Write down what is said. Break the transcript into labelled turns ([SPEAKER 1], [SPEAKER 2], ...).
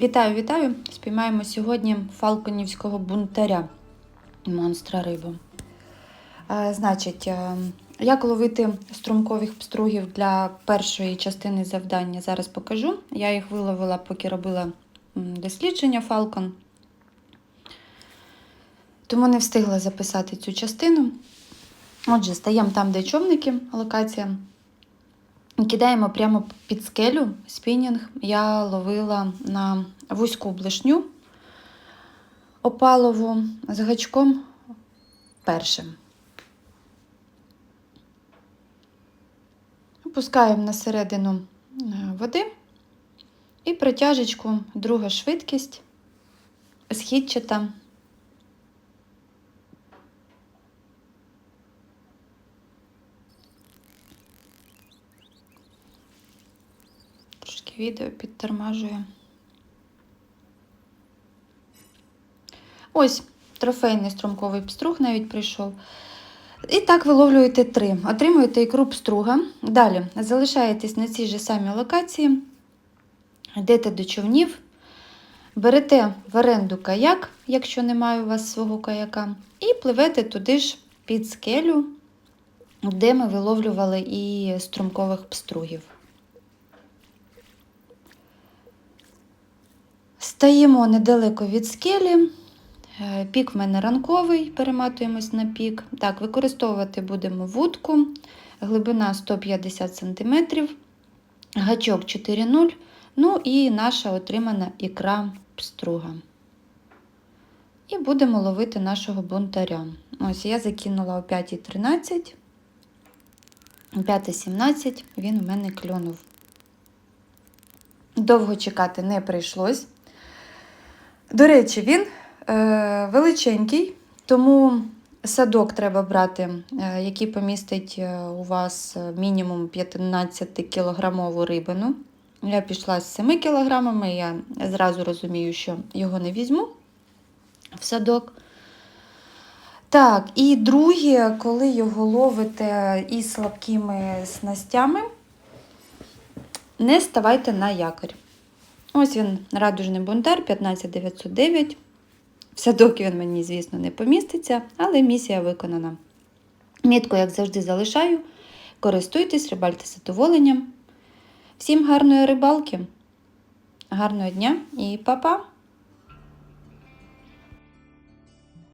[SPEAKER 1] Вітаю, вітаю! Спіймаємо сьогодні фалконівського бунтаря, монстра рибу. Е, значить, е, як ловити струмкових пстругів для першої частини завдання, зараз покажу. Я їх виловила, поки робила дослідження Falcon. Тому не встигла записати цю частину. Отже, стаємо там, де човники, локація. Кидаємо прямо під скелю спінінг. Я ловила на вузьку блишню опалову з гачком першим. Опускаємо на середину е, води і притяжечку, друга швидкість, східчата. Трошки відео підтормажує. Ось трофейний струмковий пструг навіть прийшов. І так виловлюєте три. Отримуєте ікру пструга. Далі залишаєтесь на цій же самій локації, йдете до човнів, берете в оренду каяк, якщо немає у вас свого каяка, і пливете туди ж під скелю, де ми виловлювали і струмкових пстругів. Стаємо недалеко від скелі. Е, Пік в мене ранковий, перематуємось на пік. Так, використовувати будемо вудку, глибина 150 см, гачок 4,0, ну і наша отримана ікра пструга. І будемо ловити нашого бунтаря. Ось я закинула о 5,13, о 5,17 він у мене клюнув. Довго чекати не прийшлось. До речі, він е, величенький, тому садок треба брати, е, який помістить е, у вас е, мінімум 15-кілограмову рибину. Я пішла з 7 кілограмами, я зразу розумію, що його не візьму в садок. Так, і друге, коли його ловите із слабкими снастями, не ставайте на якорь. Ось він, радужний бунтар 15909. В садок він мені, звісно, не поміститься, але місія виконана. Мітку, як завжди, залишаю. Користуйтесь, рибальте задоволенням. Всім гарної рибалки, гарного дня і па-па!